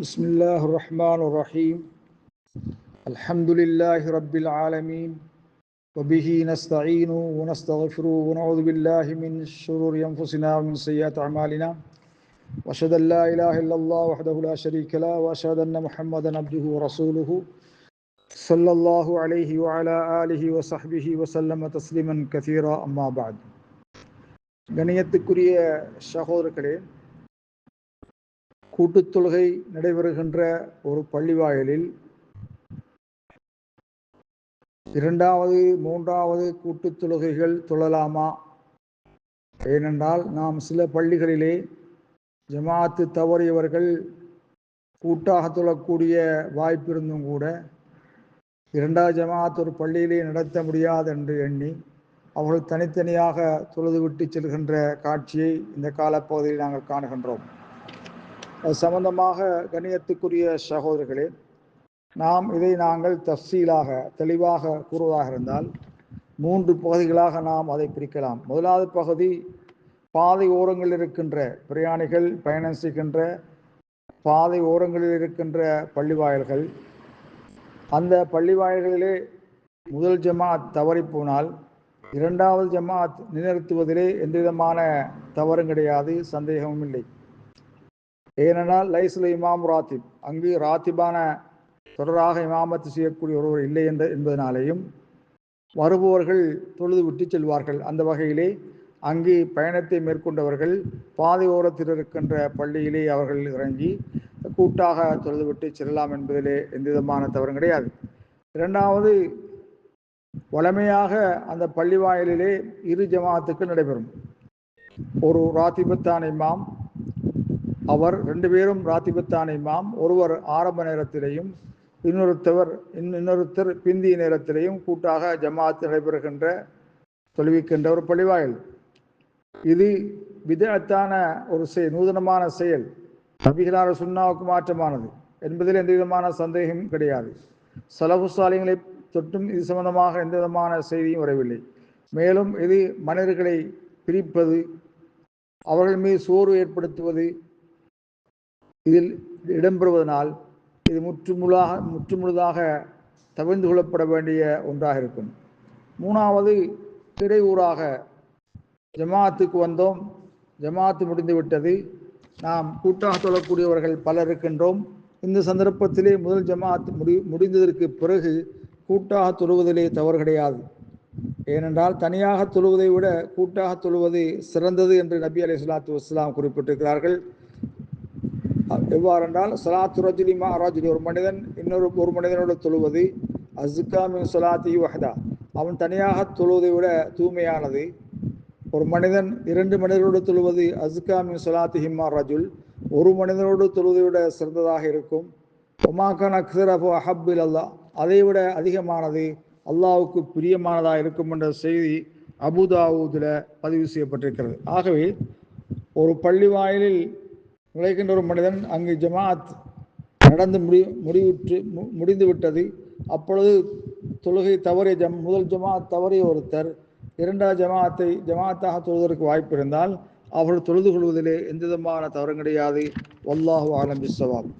بسم الله الرحمن الرحيم الحمد لله رب العالمين وبه نستعين ونستغفر ونعوذ بالله من شرور أنفسنا ومن سيئات أعمالنا وأشهد أن لا إله إلا الله وحده لا شريك له وأشهد أن محمدا عبده ورسوله صلى الله عليه وعلى آله وصحبه وسلم تسليما كثيرا أما بعد கணியத்துக்குரிய சகோதரர்களே கூட்டுத் தொழுகை நடைபெறுகின்ற ஒரு பள்ளிவாயலில் இரண்டாவது மூன்றாவது கூட்டுத் தொழுகைகள் தொழலாமா? ஏனென்றால் நாம் சில பள்ளிகளிலே ஜமாத்து தவறியவர்கள் கூட்டாக தொழக்கூடிய வாய்ப்பு இருந்தும் கூட இரண்டாவது ஜமாத் ஒரு பள்ளியிலே நடத்த முடியாது என்று எண்ணி அவர்கள் தனித்தனியாக தொழுது விட்டு செல்கின்ற காட்சியை இந்த காலப்பகுதியில் நாங்கள் காணுகின்றோம். சம்பந்தமாக கணியத்துக்குரிய சகோதரர்களே நாம் இதை நாங்கள் தஃசீலாக தெளிவாக கூறுவதாக இருந்தால் மூன்று பகுதிகளாக நாம் அதை பிரிக்கலாம். முதலாவது பகுதி பாதை ஓரங்களில் இருக்கின்ற பிரயாணிகள் பயணம் செய்கின்ற பாதை ஓரங்களில் இருக்கின்ற பள்ளிவாயல்கள். அந்த பள்ளிவாயல்களிலே முதல் ஜமாத் தவறி போனால் இரண்டாவது ஜமாத் நிலைநிறுத்துவதிலே எந்தவிதமான தவறும் கிடையாது சந்தேகமும் இல்லை. ஏனென்றால் லைசுல இமாம் ராத்திப். அங்கு ராத்திபான தொடராக இமாமத்து செய்யக்கூடிய ஒருவர் இல்லை என்ற என்பதனாலேயும் வருபவர்கள் தொழுது விட்டு செல்வார்கள். அந்த வகையிலே அங்கு பயணத்தை மேற்கொண்டவர்கள் பாதை ஓரத்தில் இருக்கின்ற பள்ளியிலே அவர்கள் இறங்கி கூட்டாக தொழுது விட்டு செல்லலாம் என்பதிலே எந்த விதமான தவறும் கிடையாது. இரண்டாவது வளமையாக அந்த பள்ளி வாயிலிலே இரு ஜமாத்துக்கு நடைபெறும். ஒரு ராத்திபத்தான் இமாம் அவர் ரெண்டு பேரும் ராத்திபத்தான் இமாம் ஒருவர் ஆரம்ப நேரத்திலேயும் இன்னொருத்தவர் இன்னொருத்தர் பிந்திய நேரத்திலேயும் கூட்டாக ஜமாத் நடைபெறுகின்ற தொழுவிக்கின்ற ஒரு பழிவாயில் இது விதத்தான ஒரு செயல் நூதனமான செயல். நபிகளார சுண்ணாவுக்கு மாற்றமானது. என்பதில் எந்த விதமான சந்தேகமும் கிடையாது. சலபு சாலைகளை தொட்டும் இது சம்பந்தமாக எந்த விதமான செய்தியும் வரவில்லை. மேலும் இது மனிதர்களை பிரிப்பது அவர்கள் மீது சோர்வு ஏற்படுத்துவது இதில் இடம்பெறுவதனால் இது முற்றுமுழாக முற்றுமுழுதாக தவிர்ந்து கொள்ளப்பட வேண்டிய ஒன்றாக இருக்கும். மூணாவது இடையூறாக ஜமாத்துக்கு வந்தோம். ஜமாத்து முடிந்து விட்டது. நாம் கூட்டாக தொழக்கூடியவர்கள் பலர் இருக்கின்றோம். இந்த சந்தர்ப்பத்திலே முதல் ஜமாத் முடி முடிந்ததற்கு பிறகு கூட்டாக தொழுவதிலே தவறு கிடையாது. ஏனென்றால் தனியாக தொழுவதை விட கூட்டாக தொழுவது சிறந்தது என்று நபி அலி சொல்லாத்து வஸ்லாம் குறிப்பிட்டிருக்கிறார்கள். எவ்வாறென்றால் சலாத்து ரஜுலிமா ராஜுலி ஒரு மனிதன் இன்னொரு ஒரு மனிதனோடு தொழுவது அசுகா மின் சலாத்தி வஹதா. அவன் தனியாக தொழுவதை விட தூய்மையானது. ஒரு மனிதன் இரண்டு மனிதரோடு தொழுவது அசுகா மின் சலாத்தி ஹிம்மா ரஜுல். ஒரு மனிதனோடு தொழுவதை விட சிறந்ததாக இருக்கும். ஒமாக்கான் அக்சரபு அஹப்பில் அல்லா அதை விட அதிகமானது அல்லாவுக்கு பிரியமானதாக இருக்கும் என்ற செய்தி அபுதாவூதில் பதிவு செய்யப்பட்டிருக்கிறது. ஆகவே ஒரு பள்ளி வாயிலில் நுழைகின்ற ஒரு மனிதன் அங்கு ஜமாத் நடந்து முடி முடிவுற்று முடிந்து விட்டது. அப்பொழுது தொழுகை தவறிய ஜம் முதல் ஜமாத் தவறிய ஒருத்தர் இரண்டாவது ஜமாத்தை ஜமாத்தாக தொழுவதற்கு வாய்ப்பு இருந்தால் அவர்கள் தொழுது கொள்வதிலே எந்த விதமான தவறும் கிடையாது. வல்லாஹு ஆலம் பிஸ்ஸவாப்